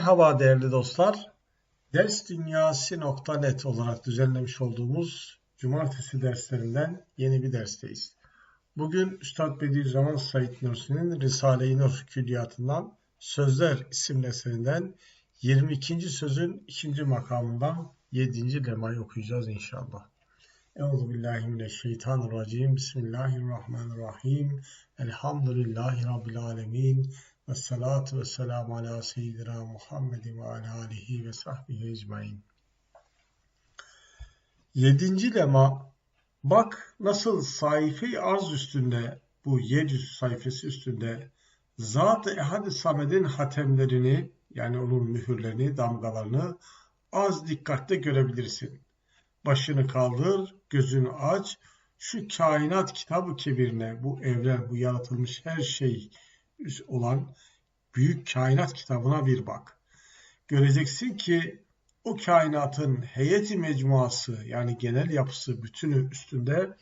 Merhaba değerli dostlar. Dersdünyası.net olarak düzenlemiş olduğumuz cumartesi derslerinden yeni bir dersteyiz. Bugün Üstad Bediüzzaman Said Nursi'nin Risale-i Nur külliyatından Sözler isimli eserinden 22. sözün 2. makamından 7. lemayı okuyacağız inşallah. Euzu billahi mineşşeytanirracim. Bismillahirrahmanirrahim. Elhamdülillahi rabbil alamin. Ve salatu ve selamu ala seyyidina Muhammedin ve ala alihi ve sahbihi ecmain. Yedinci lema bak nasıl sayfe arz üstünde bu 700 sayfası üstünde Zat-ı Ehad-ı Samed'in hatemlerini yani onun mühürlerini, damgalarını az dikkatle görebilirsin. Başını kaldır, gözünü aç, şu kainat kitabı kebirine, bu evren, bu yaratılmış her şey olan büyük kainat kitabına bir bak. Göreceksin ki o kainatın heyeti mecmuası yani genel yapısı bütünü üstünde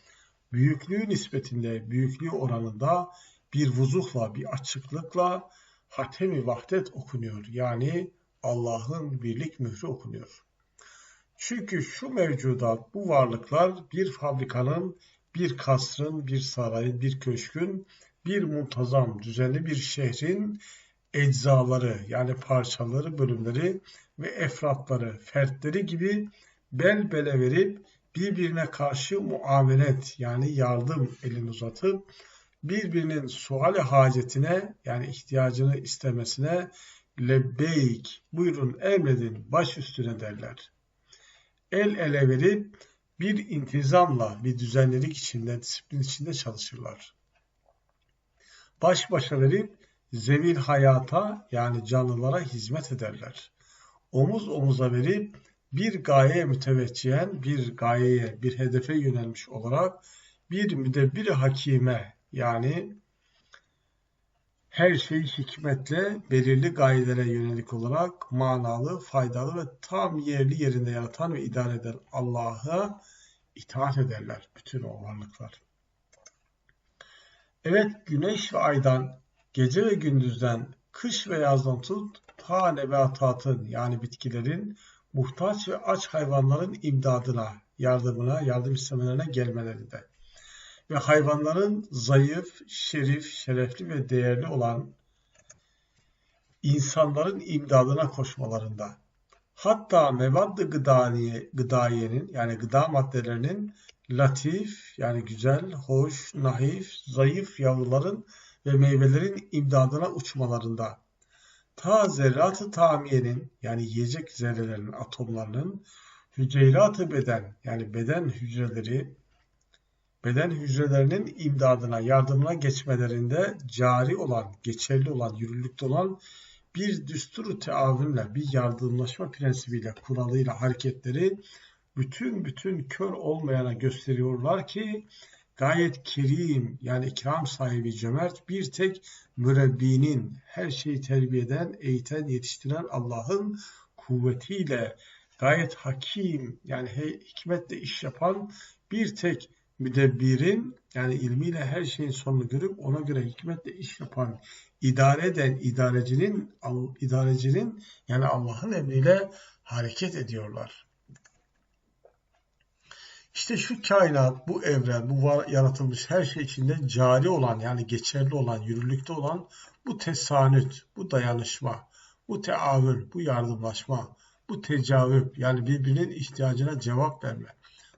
büyüklüğü nispetinde, büyüklüğü oranında bir vuzuhla, bir açıklıkla Hatemi Vahdet okunuyor. Yani Allah'ın birlik mührü okunuyor. Çünkü şu mevcudat, bu varlıklar bir fabrikanın, bir kasrın, bir sarayın, bir köşkün, bir muntazam, düzenli bir şehrin eczaları yani parçaları, bölümleri ve efratları, fertleri gibi bel bele verip birbirine karşı muavenet yani yardım elini uzatıp birbirinin suali hacetine yani ihtiyacını istemesine lebbeyk buyurun emredin baş üstüne derler. El ele verip bir intizamla bir düzenlilik içinde, disiplin içinde çalışırlar. Baş başa verip zevil hayata yani canlılara hizmet ederler. Omuz omuza verip bir gayeye müteveccühen, bir gayeye, bir hedefe yönelmiş olarak bir müdebbir hakime yani her şeyi hikmetle belirli gayelere yönelik olarak manalı, faydalı ve tam yerli yerinde yaratan ve idare eden Allah'a itaat ederler bütün o varlıklar. Evet güneş ve aydan Gece ve gündüzden, kış ve yazdan tut, ta nebatatın yani bitkilerin, muhtaç ve aç hayvanların imdadına, yardımına, yardım istemelerine gelmelerinde ve hayvanların zayıf, şerif, şerefli ve değerli olan insanların imdadına koşmalarında. Hatta mevadd-ı gıdaniye, gıdayenin yani gıda maddelerinin latif yani güzel, hoş, naif, zayıf yavruların ve meyvelerin imdadına uçmalarında. Ta zerratı tamiyenin yani yiyecek zerrelerin atomlarının hücrelatı beden yani beden hücreleri beden hücrelerinin imdadına yardımına geçmelerinde cari olan, geçerli olan, yürürlükte olan bir düsturu teavünle, bir yardımlaşma prensibiyle, kuralıyla hareketleri bütün bütün kör olmayana gösteriyorlar ki gayet kerim yani ikram sahibi cömert bir tek mürebbinin her şeyi terbiye eden, eğiten, yetiştiren Allah'ın kuvvetiyle gayet hakim yani hikmetle iş yapan bir tek müdebbirin yani ilmiyle her şeyin sonunu görüp ona göre hikmetle iş yapan idare eden idarecinin idarecinin yani Allah'ın emriyle hareket ediyorlar. İşte şu kainat, bu evren, bu var, yaratılmış her şey içinde cari olan yani geçerli olan, yürürlükte olan bu tesanüt, bu dayanışma, bu teavül, bu yardımlaşma, bu tecavüp yani birbirinin ihtiyacına cevap verme,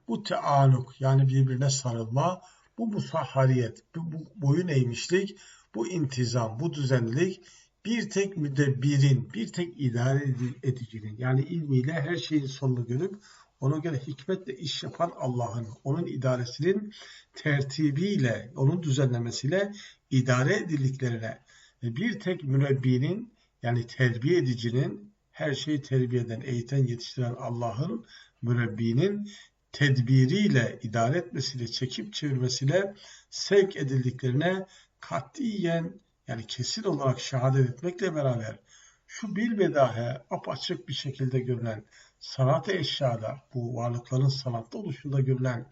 bu teanuk yani birbirine sarılma, bu musahhariyet, bu, bu boyun eğmişlik, bu intizam, bu düzenlilik bir tek müdebbirin, bir tek idare edicinin yani ilmiyle her şeyin sonunu görüp ona göre hikmetle iş yapan Allah'ın, onun idaresinin tertibiyle, onun düzenlemesiyle idare edildiklerine ve bir tek mürebbinin yani terbiye edicinin her şeyi terbiye eden, eğiten, yetiştiren Allah'ın mürebbinin tedbiriyle, idare etmesiyle, çekip çevirmesiyle sevk edildiklerine katiyen yani kesin olarak şehadet etmekle beraber şu bilbedahe apaçık bir şekilde görülen sanat-ı eşyada bu varlıkların sanatta oluşunda görülen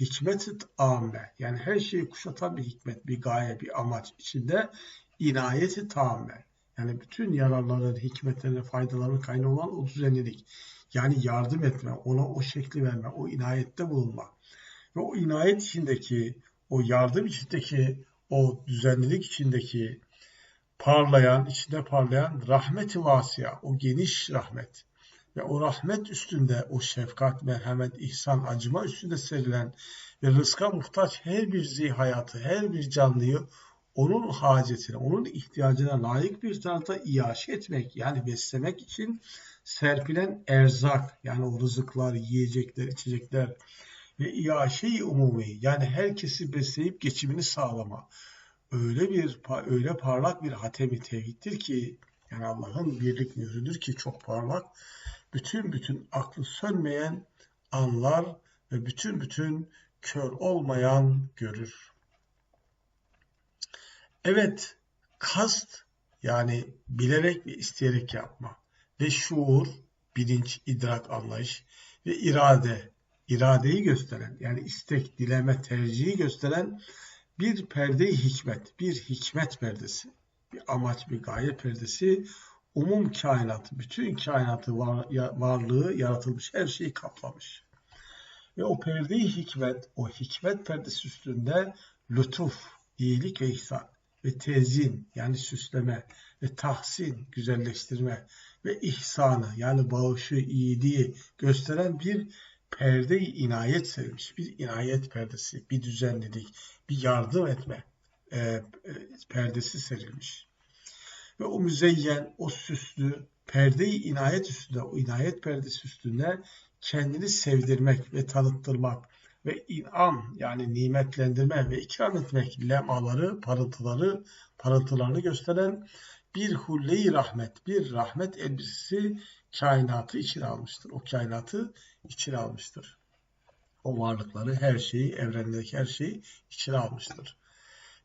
hikmet-i amme yani her şeyi kuşatan bir hikmet, bir gaye, bir amaç içinde inayeti tamme Yani bütün yararların, hikmetlerin, faydaların kaynağı olan o düzenlilik. Yani yardım etme, ona o şekli verme, o inayette bulunma. Ve o inayet içindeki, o yardım içindeki, o düzenlilik içindeki parlayan, içinde parlayan rahmet-i vasıya, o geniş rahmet ve o rahmet üstünde o şefkat, merhamet, ihsan, acıma üstünde serilen ve rızka muhtaç her bir zihayatı, her bir canlıyı onun hacetine, onun ihtiyacına layık bir tarzda iaşe etmek, yani beslemek için serpilen erzak, yani o rızıklar, yiyecekler, içecekler ve iaşe-i umumi, yani herkesi besleyip geçimini sağlama. Öyle bir öyle parlak bir hatemi tevhiddir ki, yani Allah'ın birlik mührüdür ki çok parlak, bütün bütün aklı sönmeyen anlar ve bütün bütün kör olmayan görür. Evet, kast yani bilerek ve isteyerek yapma ve şuur, bilinç, idrak, anlayış ve irade, iradeyi gösteren yani istek, dileme, tercihi gösteren bir perde hikmet, bir hikmet perdesi, bir amaç, bir gaye perdesi umum kainatı, bütün kainatı var, varlığı yaratılmış, her şeyi kaplamış. Ve o perde hikmet, o hikmet perdesi üstünde lütuf, iyilik ve ihsan ve tezin yani süsleme ve tahsin, güzelleştirme ve ihsanı yani bağışı, iyiliği gösteren bir perde inayet serilmiş. Bir inayet perdesi, bir düzenlilik, bir yardım etme e, e, perdesi serilmiş. Ve o müzeyyen, o süslü perdeyi inayet üstünde, o inayet perdesi üstünde kendini sevdirmek ve tanıttırmak ve inam yani nimetlendirme ve ikram etmek lemaları, parıltıları, parıltılarını gösteren bir hulle rahmet, bir rahmet elbisesi kainatı içine almıştır. O kainatı içine almıştır. O varlıkları, her şeyi, evrendeki her şeyi içine almıştır.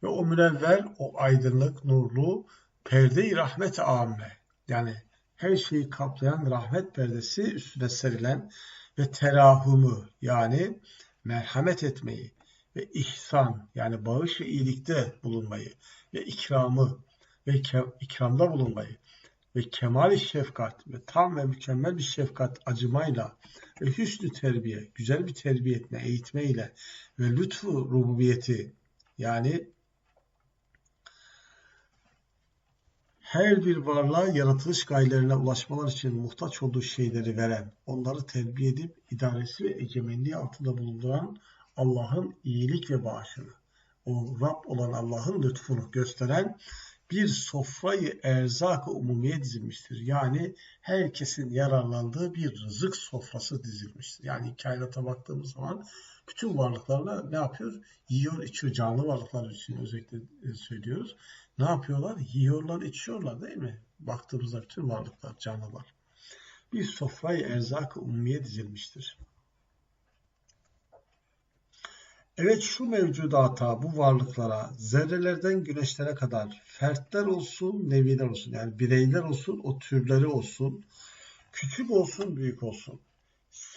Ve o münevver, o aydınlık, nurlu, perde-i rahmet amme yani her şeyi kaplayan rahmet perdesi üstüne serilen ve terahümü yani merhamet etmeyi ve ihsan yani bağış ve iyilikte bulunmayı ve ikramı ve ikramda bulunmayı ve kemal şefkat ve tam ve mükemmel bir şefkat acımayla ve hüsnü terbiye, güzel bir terbiye etme, eğitmeyle ve lütfu rububiyeti yani her bir varlığa yaratılış gayelerine ulaşmalar için muhtaç olduğu şeyleri veren, onları terbiye edip idaresi ve egemenliği altında bulunduran Allah'ın iyilik ve bağışını, o Rab olan Allah'ın lütfunu gösteren bir sofrayı erzak-ı umumiye dizilmiştir. Yani herkesin yararlandığı bir rızık sofrası dizilmiştir. Yani kainata baktığımız zaman bütün varlıklarla ne yapıyor? Yiyor, içiyor. Canlı varlıklar için özellikle e, söylüyoruz. Ne yapıyorlar? Yiyorlar, içiyorlar değil mi? Baktığımızda bütün varlıklar, canlılar. Bir sofrayı erzak-ı umumiye dizilmiştir. Evet şu mevcudata, bu varlıklara, zerrelerden güneşlere kadar fertler olsun, neviler olsun, yani bireyler olsun, o türleri olsun, küçük olsun, büyük olsun,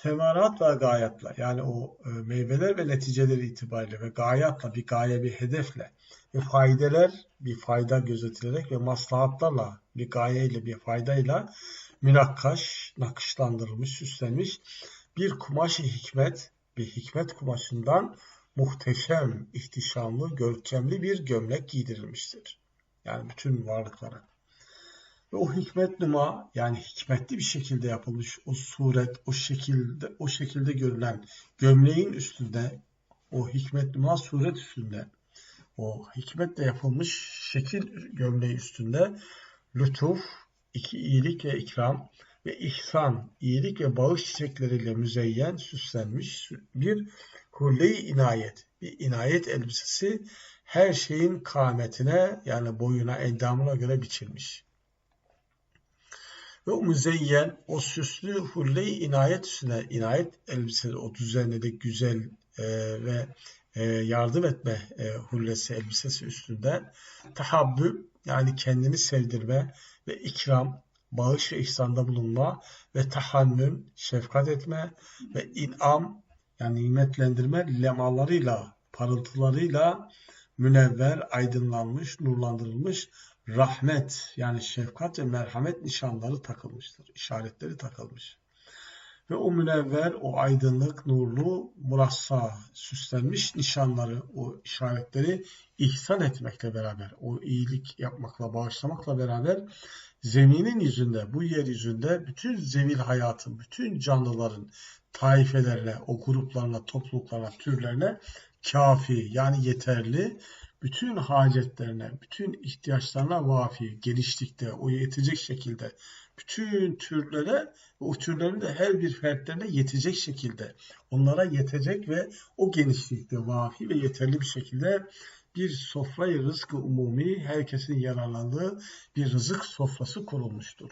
semarat ve gayatla, yani o e, meyveler ve neticeleri itibariyle ve gayatla, bir gaye, bir hedefle ve faydeler, bir fayda gözetilerek ve maslahatlarla, bir gayeyle, bir faydayla münakkaş, nakışlandırılmış, süslenmiş bir kumaşı hikmet, bir hikmet kumaşından muhteşem, ihtişamlı, görkemli bir gömlek giydirilmiştir. Yani bütün varlıklara. Ve o hikmet numa yani hikmetli bir şekilde yapılmış o suret, o şekilde o şekilde görülen gömleğin üstünde o hikmet numa suret üstünde o hikmetle yapılmış şekil gömleği üstünde lütuf, iki iyilik ve ikram ve ihsan, iyilik ve bağış çiçekleriyle müzeyyen, süslenmiş bir hulle inayet, bir inayet elbisesi her şeyin kâmetine yani boyuna, endamına göre biçilmiş. Ve o müzeyyen, o süslü hulle inayet üstüne, inayet elbisesi, o düzenli, güzel e, ve e, yardım etme e, hullesi, elbisesi üstünde. Tahabbü yani kendini sevdirme ve ikram, bağış ve ihsanda bulunma ve tahannüm, şefkat etme ve inam yani nimetlendirme lemalarıyla, parıltılarıyla münevver, aydınlanmış, nurlandırılmış rahmet yani şefkat ve merhamet nişanları takılmıştır. işaretleri takılmış. Ve o münevver, o aydınlık, nurlu, murassa, süslenmiş nişanları, o işaretleri ihsan etmekle beraber, o iyilik yapmakla, bağışlamakla beraber zeminin yüzünde, bu yeryüzünde bütün zevil hayatın, bütün canlıların taifelerine, o gruplarına, topluluklarına, türlerine kafi yani yeterli, bütün hacetlerine, bütün ihtiyaçlarına vafi, genişlikte, o yetecek şekilde, bütün türlere, o türlerin de her bir fertlerine yetecek şekilde, onlara yetecek ve o genişlikte vafi ve yeterli bir şekilde bir sofrayı rızkı umumi, herkesin yararlandığı bir rızık sofrası kurulmuştur.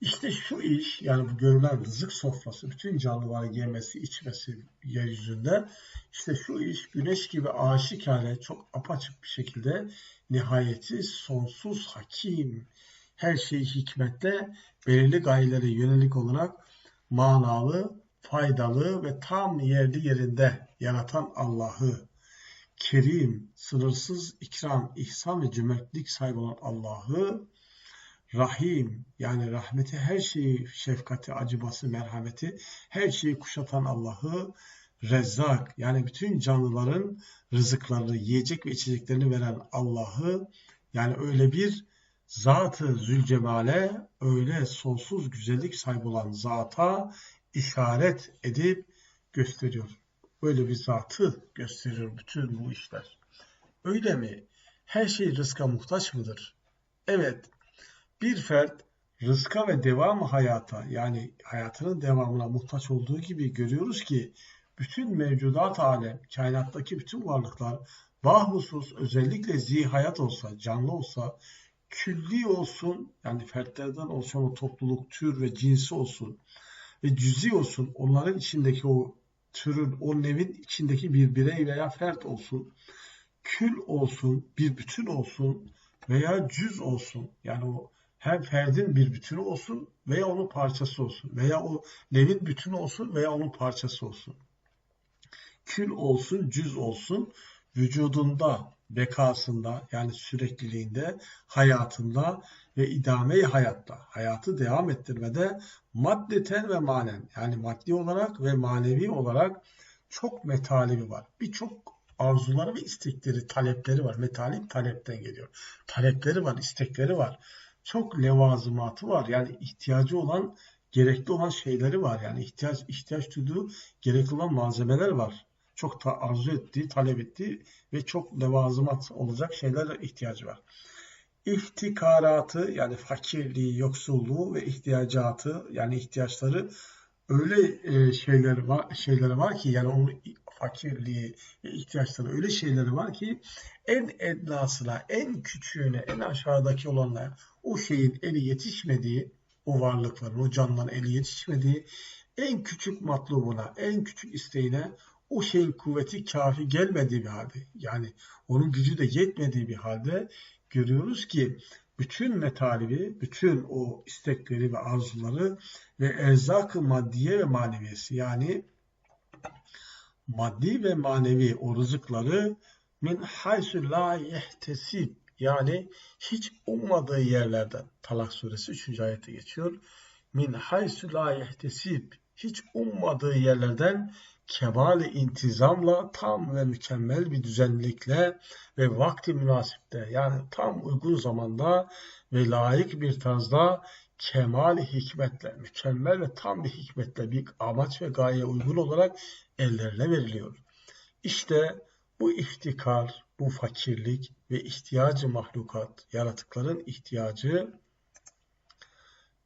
İşte şu iş, yani bu görülen rızık sofrası, bütün canlıların yemesi, içmesi yeryüzünde, işte şu iş güneş gibi aşikare, çok apaçık bir şekilde nihayeti sonsuz hakim, her şeyi hikmetle belirli gayelere yönelik olarak manalı, faydalı ve tam yerli yerinde yaratan Allah'ı, Kerim, sınırsız ikram, ihsan ve cömertlik sahibi olan Allah'ı, Rahim yani rahmeti her şeyi, şefkati, acıması, merhameti her şeyi kuşatan Allah'ı, Rezzak yani bütün canlıların rızıklarını, yiyecek ve içeceklerini veren Allah'ı yani öyle bir Zat-ı Zülcemal'e öyle sonsuz güzellik sahibi olan zata işaret edip gösteriyor. Böyle bir zatı gösteriyor bütün bu işler. Öyle mi? Her şey rızka muhtaç mıdır? Evet. Bir fert rızka ve devam hayata yani hayatının devamına muhtaç olduğu gibi görüyoruz ki bütün mevcudat alem, kainattaki bütün varlıklar bahhusus özellikle zihayat olsa, canlı olsa külli olsun yani fertlerden oluşan o topluluk, tür ve cinsi olsun ve cüzi olsun onların içindeki o türün, o nevin içindeki bir birey veya fert olsun, kül olsun, bir bütün olsun veya cüz olsun. Yani o hem ferdin bir bütünü olsun veya onun parçası olsun veya o nevin bütünü olsun veya onun parçası olsun. Kül olsun, cüz olsun, vücudunda bekasında yani sürekliliğinde, hayatında ve idame hayatta, hayatı devam ettirmede maddeten ve manen yani maddi olarak ve manevi olarak çok metalibi var. Birçok arzuları ve istekleri, talepleri var. Metalip talepten geliyor. Talepleri var, istekleri var. Çok levazımatı var. Yani ihtiyacı olan, gerekli olan şeyleri var. Yani ihtiyaç ihtiyaç duyduğu gerekli olan malzemeler var çok da arzu ettiği, talep ettiği ve çok levazımat olacak şeylere ihtiyacı var. İhtikaratı yani fakirliği, yoksulluğu ve ihtiyacatı yani ihtiyaçları öyle e, şeyleri var, şeyleri var ki yani onun fakirliği ihtiyaçları öyle şeyleri var ki en ednasına, en küçüğüne, en aşağıdaki olanlara o şeyin eli yetişmediği, o varlıkların, o canlıların eli yetişmediği en küçük matlubuna, en küçük isteğine o şeyin kuvveti kafi gelmediği bir halde yani onun gücü de yetmediği bir halde görüyoruz ki bütün metalibi, bütün o istekleri ve arzuları ve erzak-ı maddiye ve maneviyesi yani maddi ve manevi o rızıkları min haysu la yehtesib yani hiç ummadığı yerlerden Talak suresi 3. ayette geçiyor. Min haysu la yehtesib hiç ummadığı yerlerden kemal intizamla tam ve mükemmel bir düzenlikle ve vakti münasipte yani tam uygun zamanda ve layık bir tarzda kemal hikmetle, mükemmel ve tam bir hikmetle bir amaç ve gaye uygun olarak ellerine veriliyor. İşte bu iftikar, bu fakirlik ve ihtiyacı mahlukat, yaratıkların ihtiyacı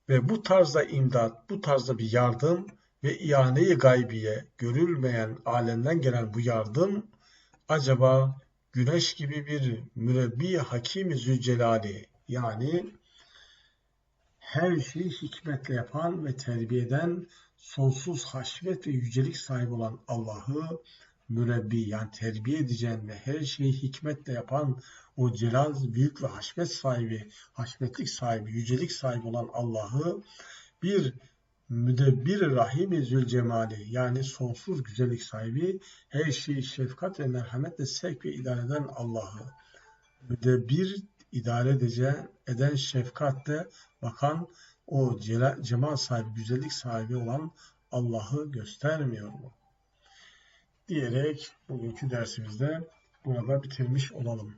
ve bu tarzda imdat, bu tarzda bir yardım ve iane-i gaybiye görülmeyen alemden gelen bu yardım acaba güneş gibi bir mürebbi hakimi zülcelali yani her şeyi hikmetle yapan ve terbiye eden sonsuz haşmet ve yücelik sahibi olan Allah'ı mürebbi yani terbiye edeceğin ve her şeyi hikmetle yapan o celal, büyük ve haşmet sahibi, haşmetlik sahibi, yücelik sahibi olan Allah'ı bir müdebbir rahim zülcemali yani sonsuz güzellik sahibi her şeyi şefkat ve merhametle sevk ve idare eden Allah'ı müdebbir idare edeceğin, eden şefkatle bakan o cemal sahibi, güzellik sahibi olan Allah'ı göstermiyor mu? Diyerek bugünkü dersimizde burada bitirmiş olalım.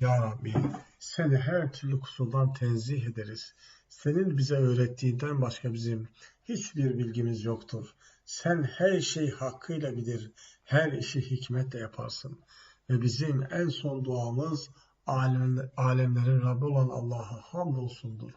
Ya Rabbi, seni her türlü kusurdan tenzih ederiz. Senin bize öğrettiğinden başka bizim hiçbir bilgimiz yoktur. Sen her şeyi hakkıyla bilir, her işi hikmetle yaparsın. Ve bizim en son duamız alem, alemlerin Rabbi olan Allah'a hamdolsundur.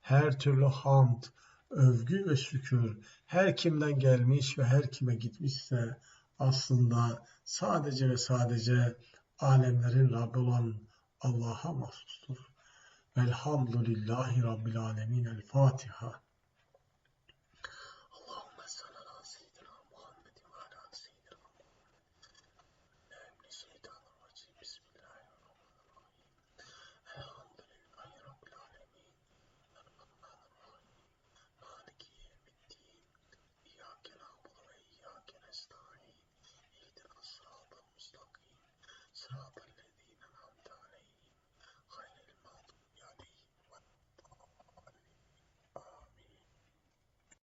Her türlü hamd, övgü ve şükür her kimden gelmiş ve her kime gitmişse aslında sadece ve sadece alemlerin Rabbi olan Allah'a mahsustur. Velhamdülillahi Rabbil Alemin. El Fatiha.